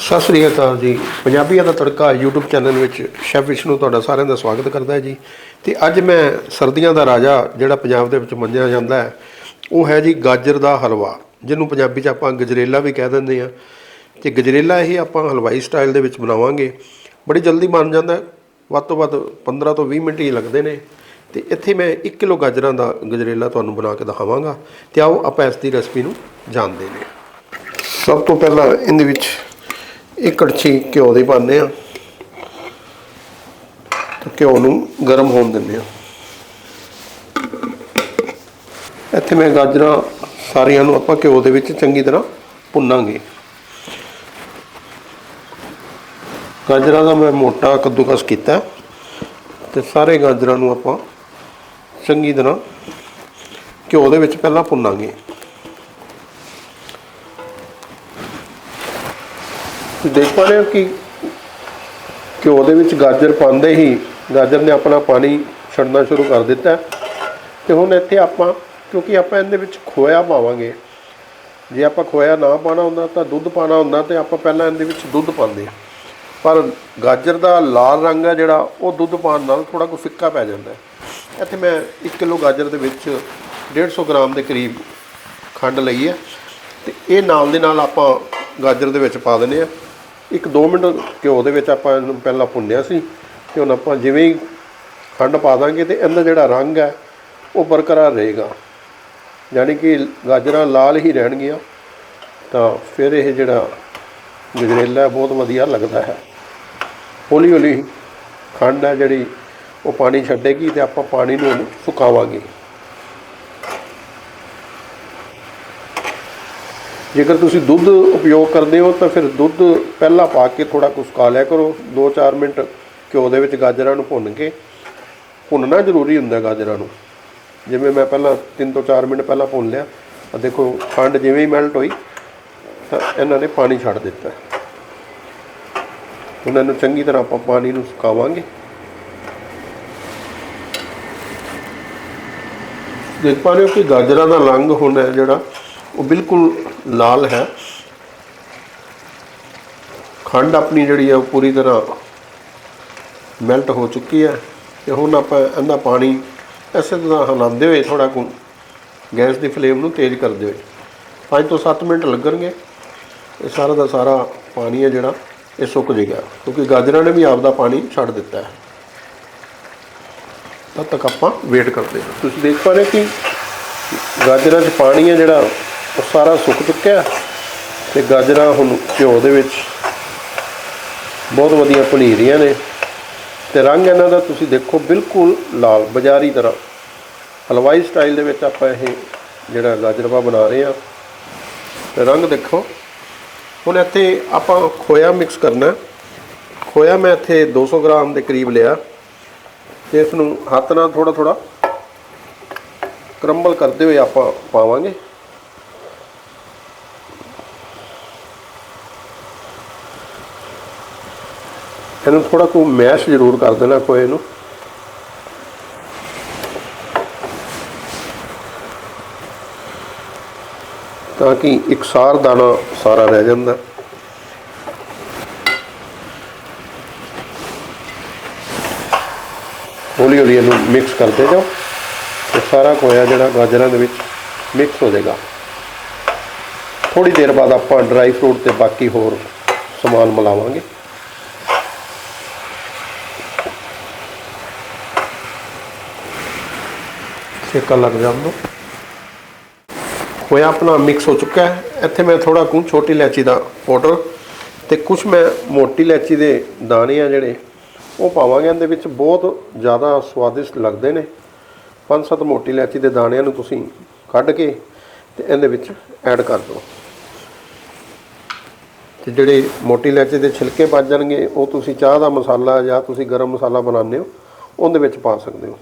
ਸਤਿ ਸ੍ਰੀ ਅਕਾਲ ਜੀ। ਪੰਜਾਬੀਆਂ ਦਾ ਤੜਕਾ YouTube ਚੈਨਲ ਵਿੱਚ ਸ਼ੈਫ ਵਿਸ਼ਨੂੰ ਤੁਹਾਡਾ ਸਾਰਿਆਂ ਦਾ ਸਵਾਗਤ ਕਰਦਾ ਹੈ ਜੀ। ਤੇ ਅੱਜ ਮੈਂ ਸਰਦੀਆਂ ਦਾ ਰਾਜਾ ਜਿਹੜਾ ਪੰਜਾਬ ਦੇ ਵਿੱਚ ਮੰਨਿਆ ਜਾਂਦਾ ਹੈ, ਉਹ ਹੈ ਜੀ ਗਾਜਰ ਦਾ ਹਲਵਾ, ਜਿਹਨੂੰ ਪੰਜਾਬੀ 'ਚ ਆਪਾਂ ਗਜਰੇਲਾ ਵੀ ਕਹਿ ਦਿੰਦੇ ਆ ਤੇ ਗਜਰੇਲਾ ਇਹ ਆਪਾਂ ਹਲਵਾਈ ਸਟਾਈਲ ਦੇ ਵਿੱਚ ਬਣਾਵਾਂਗੇ। ਬੜੀ ਜਲਦੀ ਬਣ ਜਾਂਦਾ ਵੱਧ ਤੋਂ ਵੱਧ 15 ਤੋਂ 20 ਮਿੰਟ ਹੀ ਲੱਗਦੇ ਨੇ। ਤੇ ਇੱਥੇ ਮੈਂ 1 ਕਿਲੋ ਗਾਜਰਾਂ ਦਾ ਗਜਰੇਲਾ ਤੁਹਾਨੂੰ ਬਣਾ ਕੇ ਦਿਖਾਵਾਂਗਾ। ਤੇ ਆਓ ਆਪਾਂ ਇਸ ਦੀ ਰੈਸਪੀ ਨੂੰ ਜਾਣਦੇ ਨੇ। ਸਭ ਤੋਂ ਪਹਿਲਾਂ ਇਹਦੇ ਵਿੱਚ ਇਹ ਕੜਛੀ ਘਿਓ ਦੀ ਪਾਉਂਦੇ ਆ ਤੇ ਘਿਓ ਨੂੰ ਗਰਮ ਹੋਣ ਦਿੰਦੇ ਆ ਇੱਥੇ ਮੈਂ ਗਾਜਰਾਂ ਸਾਰੀਆਂ ਨੂੰ ਆਪਾਂ ਘਿਓ ਦੇ ਵਿੱਚ ਚੰਗੀ ਤਰ੍ਹਾਂ ਭੁੰਨਾਂਗੇ। ਗਾਜਰਾਂ ਦਾ ਮੈਂ ਮੋਟਾ ਕੱਦੂਕਸ ਕੀਤਾ ਤੇ ਸਾਰੇ ਗਾਜਰਾਂ ਨੂੰ ਆਪਾਂ ਚੰਗੀ ਤਰ੍ਹਾਂ ਘਿਓ ਦੇ ਵਿੱਚ ਪਹਿਲਾਂ ਭੁੰਨਾਂਗੇ। ਦੇਖ ਪਾ ਰਹੇ ਹੋ ਕਿ ਘਿਓ ਦੇ ਵਿੱਚ ਗਾਜਰ ਪਾਉਂਦੇ ਹੀ ਗਾਜਰ ਨੇ ਆਪਣਾ ਪਾਣੀ ਛੱਡਣਾ ਸ਼ੁਰੂ ਕਰ ਦਿੱਤਾ ਹੈ। ਤੇ ਹੁਣ ਇੱਥੇ ਆਪਾਂ, ਕਿਉਂਕਿ ਆਪਾਂ ਇਹਦੇ ਵਿੱਚ ਖੋਇਆ ਪਾਵਾਂਗੇ ਜੇ ਆਪਾਂ ਖੋਇਆ ਨਾ ਪਾਣਾ ਹੁੰਦਾ ਤਾਂ ਦੁੱਧ ਪਾਣਾ ਹੁੰਦਾ ਤੇ ਆਪਾਂ ਪਹਿਲਾਂ ਇਹਦੇ ਵਿੱਚ ਦੁੱਧ ਪਾਉਂਦੇ ਹਾਂ। ਪਰ ਗਾਜਰ ਦਾ ਲਾਲ ਰੰਗ ਹੈ ਜਿਹੜਾ, ਉਹ ਦੁੱਧ ਪਾਉਣ ਨਾਲ ਥੋੜਾ ਕੁ ਫਿੱਕਾ ਪੈ ਜਾਂਦਾ ਇੱਥੇ ਮੈਂ 1 ਕਿਲੋ ਗਾਜਰ ਦੇ ਵਿੱਚ 150 ਗ੍ਰਾਮ ਦੇ ਕਰੀਬ ਖੰਡ ਲਈ ਹੈ ਤੇ ਇਹ ਨਾਲ ਦੇ ਨਾਲ ਆਪਾਂ ਗਾਜਰ ਦੇ ਵਿੱਚ ਪਾ ਦਿੰਦੇ ਆ ਇੱਕ 2 ਮਿੰਟ ਘਿਓ ਦੇ ਵਿੱਚ ਆਪਾਂ ਇਹਨੂੰ ਪਹਿਲਾਂ ਭੁੰਨਿਆ ਸੀ ਤੇ ਹੁਣ ਆਪਾਂ ਜਿਵੇਂ ਹੀ ਖੰਡ ਪਾ ਦਾਂਗੇ ਤੇ ਇਹਦਾ ਜਿਹੜਾ ਰੰਗ ਹੈ, ਉਹ ਬਰਕਰਾਰ ਰਹੇਗਾ। ਯਾਨੀ ਕਿ ਗਾਜਰਾਂ ਲਾਲ ਹੀ ਰਹਿਣਗੀਆਂ, ਤਾਂ ਫਿਰ ਇਹ ਜਿਹੜਾ ਗਜਰੇਲਾ ਬਹੁਤ ਵਧੀਆ ਲੱਗਦਾ ਹੈ। ਹੌਲੀ ਹੌਲੀ ਖੰਡ ਹੈ ਜਿਹੜੀ, ਉਹ ਪਾਣੀ ਛੱਡੇਗੀ ਤੇ ਆਪਾਂ ਪਾਣੀ ਨੂੰ ਉਹਨੂੰ ਸੁਕਾਵਾਂਗੇ। ਜੇਕਰ ਤੁਸੀਂ ਦੁੱਧ ਉਪਯੋਗ ਕਰਦੇ ਹੋ, ਤਾਂ ਫਿਰ ਦੁੱਧ ਪਹਿਲਾਂ ਪਾ ਕੇ ਥੋੜਾ ਕੁ ਸੁਕਾ ਲਿਆ ਕਰੋ। 2-4 ਮਿੰਟ ਘਿਓ ਦੇ ਵਿੱਚ ਗਾਜਰਾਂ ਨੂੰ ਭੁੰਨ ਕੇ। ਭੁੰਨਣਾ ਜ਼ਰੂਰੀ ਹੁੰਦਾ ਗਾਜਰਾਂ ਨੂੰ। ਜਿਵੇਂ ਮੈਂ ਪਹਿਲਾਂ 3 ਤੋਂ 4 ਮਿੰਟ ਪਹਿਲਾਂ ਭੁੰਨ ਲਿਆ ਆ ਦੇਖੋ ਖੰਡ ਜਿਵੇਂ ਹੀ ਮੈਲਟ ਹੋਈ, ਤਾਂ ਇਹਨਾਂ ਨੇ ਪਾਣੀ ਛੱਡ ਦਿੱਤਾ। ਹੁਣ ਇਹਨੂੰ ਚੰਗੀ ਤਰ੍ਹਾਂ ਆਪਾਂ ਪਾਣੀ ਨੂੰ ਸੁਕਾਵਾਂਗੇ। ਦੇਖ ਪਾ ਰਹੇ ਹੋ ਕਿ ਗਾਜਰਾਂ ਦਾ ਰੰਗ ਹੁਣ ਜਿਹੜਾ ਉਹ ਬਿਲਕੁਲ ਲਾਲ ਹੈ। ਖੰਡ ਆਪਣੀ ਜਿਹੜੀ ਹੈ ਉਹ ਪੂਰੀ ਤਰ੍ਹਾਂ ਮੈਲਟ ਹੋ ਚੁੱਕੀ ਹੈ ਤੇ ਹੁਣ ਆਪਾਂ ਇਹਦਾ ਪਾਣੀ ਇਸੇ ਤਰ੍ਹਾਂ ਹਿਲਾਉਂਦੇ ਹੋਏ ਥੋੜਾ ਕੁ ਗੈਸ ਦੀ ਫਲੇਮ ਨੂੰ ਤੇਜ਼ ਕਰਦੇ ਹੋਏ। 5 ਤੋਂ 7 ਮਿੰਟ ਲੱਗਣਗੇ। ਇਹ ਸਾਰਾ ਦਾ ਸਾਰਾ ਪਾਣੀ ਹੈ ਜਿਹੜਾ, ਇਹ ਸੁੱਕ ਜਾਏਗਾ ਕਿਉਂਕਿ ਗਾਜਰਾਂ ਨੇ ਵੀ ਆਪਦਾ ਪਾਣੀ ਛੱਡ ਦਿੱਤਾ ਹੈ। ਤਦ ਤੱਕ ਆਪਾਂ ਵੇਟ ਕਰਦੇ ਹਾਂ। ਤੁਸੀਂ ਦੇਖ ਪਾ ਰਹੇ ਕਿ ਗਾਜਰਾਂ 'ਚ ਪਾਣੀ ਹੈ ਜਿਹੜਾ ਉਹ ਸਾਰਾ ਸੁੱਕ ਚੁੱਕਿਆ ਤੇ ਗਾਜਰਾਂ ਹੁਣ ਘਿਓ ਦੇ ਵਿੱਚ ਬਹੁਤ ਵਧੀਆ ਭੁਨੀ ਰਹੀਆਂ ਨੇ ਤੇ ਰੰਗ ਇਹਨਾਂ ਦਾ ਤੁਸੀਂ ਦੇਖੋ ਬਿਲਕੁਲ ਲਾਲ, ਬਾਜ਼ਾਰੀ ਤਰ੍ਹਾਂ। ਹਲਵਾਈ ਸਟਾਈਲ ਦੇ ਵਿੱਚ ਆਪਾਂ ਇਹ ਜਿਹੜਾ ਗਾਜਰਵਾ ਬਣਾ ਰਹੇ ਆ ਤੇ ਰੰਗ ਦੇਖੋ, ਹੁਣ ਇੱਥੇ ਆਪਾਂ ਖੋਇਆ ਮਿਕਸ ਕਰਨਾ ਖੋਇਆ ਮੈਂ ਇੱਥੇ 200 ਗ੍ਰਾਮ ਦੇ ਕਰੀਬ ਲਿਆ। ਤੇ ਇਸ ਨੂੰ ਹੱਥ ਨਾਲ ਥੋੜਾ ਥੋੜਾ ਕਰੰਬਲ ਕਰਦੇ ਹੋਏ ਆਪਾਂ ਪਾਵਾਂਗੇ। ਇਹਨੂੰ ਥੋੜਾ ਕੁ ਮੈਸ਼ ਜ਼ਰੂਰ ਕਰ ਦੇਣਾ ਖੋਏ ਨੂੰ ਤਾਂ ਕਿ ਇਕਸਾਰ ਦਾਣਾ ਸਾਰਾ ਰਹਿ ਜਾਂਦਾ। ਹੌਲੀ ਹੌਲੀ ਇਹਨੂੰ ਮਿਕਸ ਕਰਦੇ ਜਾਓ ਤੇ ਸਾਰਾ ਕੋਇਆ ਜਿਹੜਾ ਗਾਜਰਾਂ ਦੇ ਵਿੱਚ ਮਿਕਸ ਹੋ ਜਾਏਗਾ। ਥੋੜੀ ਦੇਰ ਬਾਅਦ ਆਪਾਂ ਡਰਾਈ ਫਰੂਟ ਤੇ ਬਾਕੀ ਹੋਰ ਸਮਾਨ ਮਿਲਾਵਾਂਗੇ। ਸੇਕਾ ਲੱਗ ਜਾਣ ਜਾਂਦਾ ਹੋਇਆ ਆਪਣਾ ਮਿਕਸ ਹੋ ਚੁੱਕਾ ਹੈ। ਇੱਥੇ ਮੈਂ ਥੋੜਾ ਕੁ ਛੋਟੀ ਇਲਾਚੀ ਦਾ ਪਾਊਡਰ ਤੇ ਕੁਝ ਮੈਂ ਮੋਟੀ ਇਲਾਚੀ ਦੇ ਦਾਣੇ ਆ ਜਿਹੜੇ, ਉਹ ਪਾਵਾਂਗੇ। ਇਹਦੇ ਵਿੱਚ ਬਹੁਤ ਜ਼ਿਆਦਾ ਸਵਾਦਿਸ਼ਟ ਲੱਗਦੇ ਨੇ। ਪੰਜ ਸੱਤ ਮੋਟੀ ਇਲਾਚੀ ਦੇ ਦਾਣਿਆਂ ਨੂੰ ਤੁਸੀਂ ਕੱਢ ਕੇ ਤੇ ਇਹਦੇ ਵਿੱਚ ਐਡ ਕਰ ਦਿਓ। ਤੇ ਜਿਹੜੇ ਮੋਟੀ ਇਲਾਚੀ ਦੇ ਛਿਲਕੇ ਬਚ ਜਾਣਗੇ, ਉਹ ਤੁਸੀਂ ਚਾਹ ਦਾ ਮਸਾਲਾ ਜਾਂ ਤੁਸੀਂ ਗਰਮ ਮਸਾਲਾ ਬਣਾਉਂਦੇ ਹੋ, ਉਹਦੇ ਵਿੱਚ ਪਾ ਸਕਦੇ ਹੋ।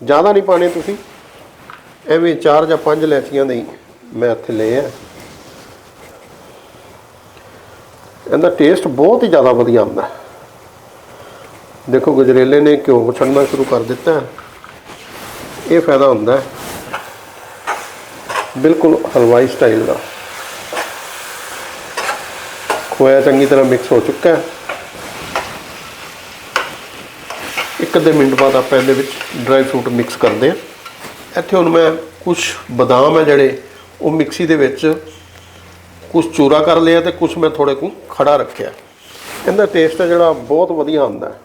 ਜ਼ਿਆਦਾ ਨਹੀਂ ਪਾਣੇ ਤੁਸੀਂ। ਐਵੇਂ ਚਾਰ ਜਾਂ ਪੰਜ ਲੈਚੀਆਂ ਦੇ ਮੈਂ ਇੱਥੇ ਲਏ ਆ। ਇਹਦਾ ਟੇਸਟ ਬਹੁਤ ਹੀ ਜ਼ਿਆਦਾ ਵਧੀਆ ਆਉਂਦਾ ਦੇਖੋ ਗਜਰੇਲੇ ਨੇ ਘਿਓ ਛੱਡਣਾ ਸ਼ੁਰੂ ਕਰ ਦਿੱਤਾ। ਇਹ ਫਾਇਦਾ ਹੁੰਦਾ ਬਿਲਕੁਲ ਹਲਵਾਈ ਸਟਾਈਲ ਦਾ। ਖੋਇਆ ਚੰਗੀ ਤਰ੍ਹਾਂ ਮਿਕਸ ਹੋ ਚੁੱਕਾ ਹੈ। ਇੱਕ ਅੱਧੇ ਮਿੰਟ ਬਾਅਦ ਆਪਾਂ ਇਹਦੇ ਵਿੱਚ ਡਰਾਈ ਫਰੂਟ ਮਿਕਸ ਕਰਦੇ ਹਾਂ। ਇੱਥੇ ਹੁਣ ਮੈਂ ਕੁਝ ਬਦਾਮ ਹੈ ਜਿਹੜੇ, ਉਹ ਮਿਕਸੀ ਦੇ ਵਿੱਚ ਕੁਝ ਚੂਰਾ ਕਰ ਲਿਆ ਤੇ ਕੁਝ ਮੈਂ ਥੋੜੇ ਕੁ ਖੜਾ ਰੱਖਿਆ। ਇਹਦਾ ਟੇਸਟ ਹੈ ਜਿਹੜਾ ਬਹੁਤ ਵਧੀਆ ਆਉਂਦਾ ਹੈ।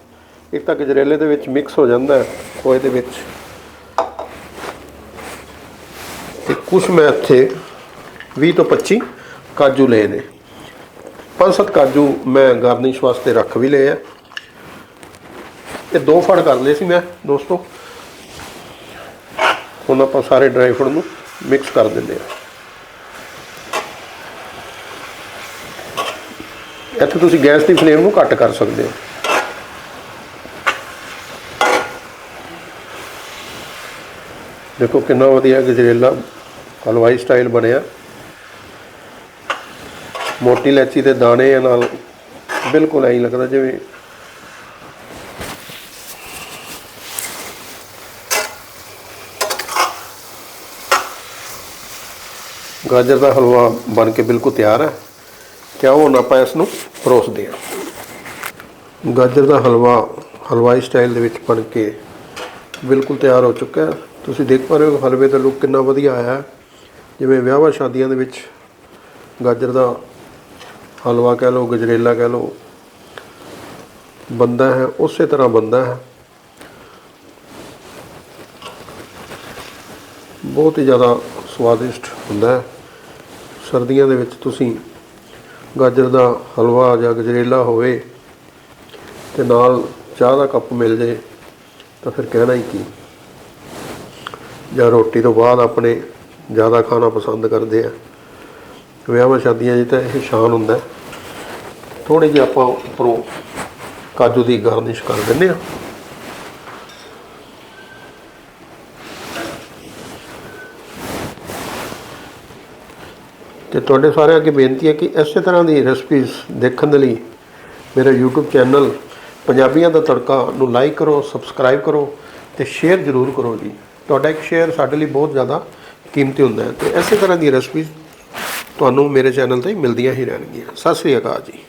ਇੱਕ ਤਾਂ ਗਜਰੇਲੇ ਦੇ ਵਿੱਚ ਮਿਕਸ ਹੋ ਜਾਂਦਾ ਹੈ, ਖੋਏ ਦੇ ਵਿੱਚ। ਤੇ ਕੁਝ ਮੈਂ ਇੱਥੇ 20 ਤੋਂ 25 ਕਾਜੂ ਲਏ ਨੇ। ਪੰਜ ਸੱਤ ਕਾਜੂ ਮੈਂ ਗਾਰਨਿਸ਼ ਵਾਸਤੇ ਰੱਖ ਵੀ ਲਏ ਆ। ਇਹ ਦੋ ਫੜ ਕਰ ਲਏ ਸੀ ਮੈਂ, ਦੋਸਤੋ। ਹੁਣ ਆਪਾਂ ਸਾਰੇ ਡਰਾਈ ਫਰੂਟ ਨੂੰ ਮਿਕਸ ਕਰ ਦਿੰਦੇ ਆ ਇੱਥੇ ਤੁਸੀਂ ਗੈਸ ਦੀ ਫਲੇਮ ਨੂੰ ਘੱਟ ਕਰ ਸਕਦੇ ਹੋ। ਦੇਖੋ ਕਿੰਨਾ ਵਧੀਆ ਗਜਰੇਲਾ ਹਲਵਾਈ ਸਟਾਈਲ ਬਣਿਆ। ਮੋਟੀ ਇਲਾਚੀ ਦੇ ਦਾਣੇ ਨਾਲ ਬਿਲਕੁਲ ਐਂ ਲੱਗਦਾ ਜਿਵੇਂ ਗਾਜਰ ਦਾ ਹਲਵਾ ਬਣ ਕੇ ਬਿਲਕੁਲ ਤਿਆਰ ਹੈ। ਕਿਆ ਹੁਣ ਆਪਾਂ ਇਸ ਨੂੰ ਪਰੋਸਦੇ ਹਾਂ। ਗਾਜਰ ਦਾ ਹਲਵਾ ਹਲਵਾਈ ਸਟਾਈਲ ਦੇ ਵਿੱਚ ਬਣ ਕੇ ਬਿਲਕੁਲ ਤਿਆਰ ਹੋ ਚੁੱਕਾ ਹੈ। ਤੁਸੀਂ ਦੇਖ ਪਾ ਰਹੇ ਹੋ ਹਲਵੇ ਦਾ ਲੁੱਕ ਕਿੰਨਾ ਵਧੀਆ ਆਇਆ ਹੈ। ਜਿਵੇਂ ਵਿਆਹਾਂ ਸ਼ਾਦੀਆਂ ਦੇ ਵਿੱਚ ਗਾਜਰ ਦਾ ਹਲਵਾ ਕਹਿ ਲਓ, ਗਜਰੇਲਾ ਕਹਿ ਲਓ ਬੰਦਾ ਹੈ, ਉਸੇ ਤਰ੍ਹਾਂ ਬੰਦਾ ਹੈ। ਬਹੁਤ ਹੀ ਜ਼ਿਆਦਾ ਸਵਾਦਿਸ਼ਟ ਹੁੰਦਾ ਹੈ। ਸਰਦੀਆਂ ਦੇ ਵਿੱਚ ਤੁਸੀਂ ਗਾਜਰ ਦਾ ਹਲਵਾ ਜਾਂ ਗਜਰੇਲਾ ਹੋਵੇ ਤੇ ਨਾਲ ਚਾਹ ਦਾ ਕੱਪ ਮਿਲ ਜੇ, ਤਾਂ ਫਿਰ ਕਹਿਣਾ ਹੀ ਕੀ? ਜਾਂ ਰੋਟੀ ਤੋਂ ਬਾਅਦ ਆਪਣੇ ਜ਼ਿਆਦਾ ਖਾਣਾ ਪਸੰਦ ਕਰਦੇ ਆ। ਵਿਆਹਾਂ ਸ਼ਾਦੀਆਂ 'ਚ ਤਾਂ ਇਹ ਸ਼ਾਨ ਹੁੰਦਾ। ਥੋੜੀ ਜਿਹੀ ਆਪਾਂ ਉੱਪਰੋਂ ਕਾਜੂ ਦੀ ਗਾਰਨਿਸ਼ ਕਰ ਦਿੰਦੇ ਆ ਤੇ ਤੁਹਾਡੇ ਸਾਰਿਆਂ ਅੱਗੇ ਬੇਨਤੀ ਹੈ ਕਿ ਇਸੇ ਤਰ੍ਹਾਂ ਦੀ ਰੈਸਪੀਜ਼ ਦੇਖਣ ਦੇ ਲਈ ਮੇਰਾ YouTube ਚੈਨਲ ਪੰਜਾਬੀਆਂ ਦਾ ਤੜਕਾ ਨੂੰ ਲਾਈਕ ਕਰੋ ਸਬਸਕ੍ਰਾਈਬ ਕਰੋ ਤੇ ਸ਼ੇਅਰ ਜ਼ਰੂਰ ਕਰੋ ਜੀ। ਤੁਹਾਡਾ ਇੱਕ ਸ਼ੇਅਰ ਸਾਡੇ ਲਈ ਬਹੁਤ ਜ਼ਿਆਦਾ ਕੀਮਤੀ ਹੁੰਦਾ ਹੈ ਤੇ ਇਸੇ ਤਰ੍ਹਾਂ ਦੀ ਰੈਸਪੀਜ਼ ਤੁਹਾਨੂੰ ਮੇਰੇ ਚੈਨਲ ਤੇ ਮਿਲਦੀਆਂ ਹੀ ਰਹਿਣਗੀਆਂ। ਸਤਿ ਸ੍ਰੀ ਅਕਾਲ ਜੀ।